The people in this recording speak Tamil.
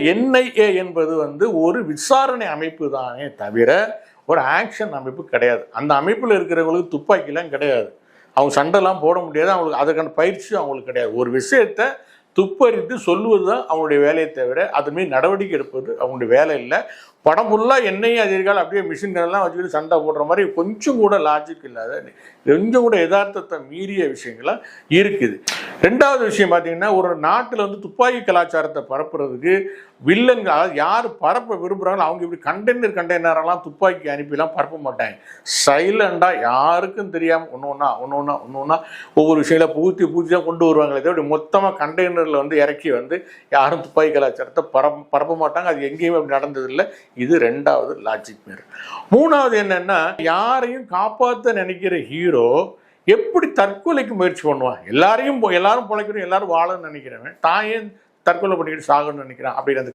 என்ஐஏ என்பது வந்து ஒரு விசாரணை அமைப்பு தானே தவிர ஒரு ஆக்ஷன் அமைப்பு கிடையாது. அந்த அமைப்பில் இருக்கிறவங்களுக்கு துப்பாக்கிலாம் கிடையாது. அவங்க சண்டைலாம் போட முடியாது. அவங்களுக்கு அதுக்கான பயிற்சி அவங்களுக்கு கிடையாது. ஒரு விஷயத்த துப்பறித்து சொல்லுவது தான் அவங்களுடைய வேலையை தவிர அது நடவடிக்கை எடுப்பது அவங்களுடைய வேலை இல்லை. படம் ஃபுல்லாக எண்ணெயும் அதிகாரம் அப்படியே மிஷின்கள்லாம் வச்சுக்கிட்டு சண்டை போடுற மாதிரி கொஞ்சம் கூட லாஜிக் இல்லாத கொஞ்சம் கூட யதார்த்தத்தை மீறிய விஷயங்கள்லாம் இருக்குது. ரெண்டாவது விஷயம் பார்த்தீங்கன்னா ஒரு நாட்டில் வந்து துப்பாக்கி கலாச்சாரத்தை பரப்புறதுக்கு வில்லன்கள் அதாவது யார் பரப்ப விரும்புகிறாங்களோ அவங்க இப்படி கண்டெய்னர் கண்டெய்னரெல்லாம் துப்பாக்கி அனுப்பிலாம் பரப்ப மாட்டாங்க. சைலண்டாக யாருக்கும் தெரியாமல் ஒன்று ஒன்றா ஒன்று ஒன்றா ஒன்று ஒன்றா ஒவ்வொரு விஷயங்கள பூர்த்தி பூத்தி தான் கொண்டு வருவாங்களே தவிர மொத்தமாக கண்டெய்னரில் வந்து இறக்கி வந்து யாரும் துப்பாக்கி கலாச்சாரத்தை பரப்ப பரப்ப மாட்டாங்க. அது எங்கேயுமே அப்படி நடந்ததில்லை. இது ரெண்டாவது லாஜிக் மீர் மூணாவது என்னன்னா யாரையும் காப்பாற்ற நினைக்கிற ஹீரோ எப்படி தற்கொலைக்கு முயற்சி பண்ணுவான்? எல்லாரையும் பொ- எல்லாரும் பிழைக்கணும் எல்லாரும் வாழணும்னு நினைக்கிறவன் தான் ஏன் தற்கொலை பண்ணிக்கிட்டு சாகணும்னு நினைக்கிறான்? அப்படின்னு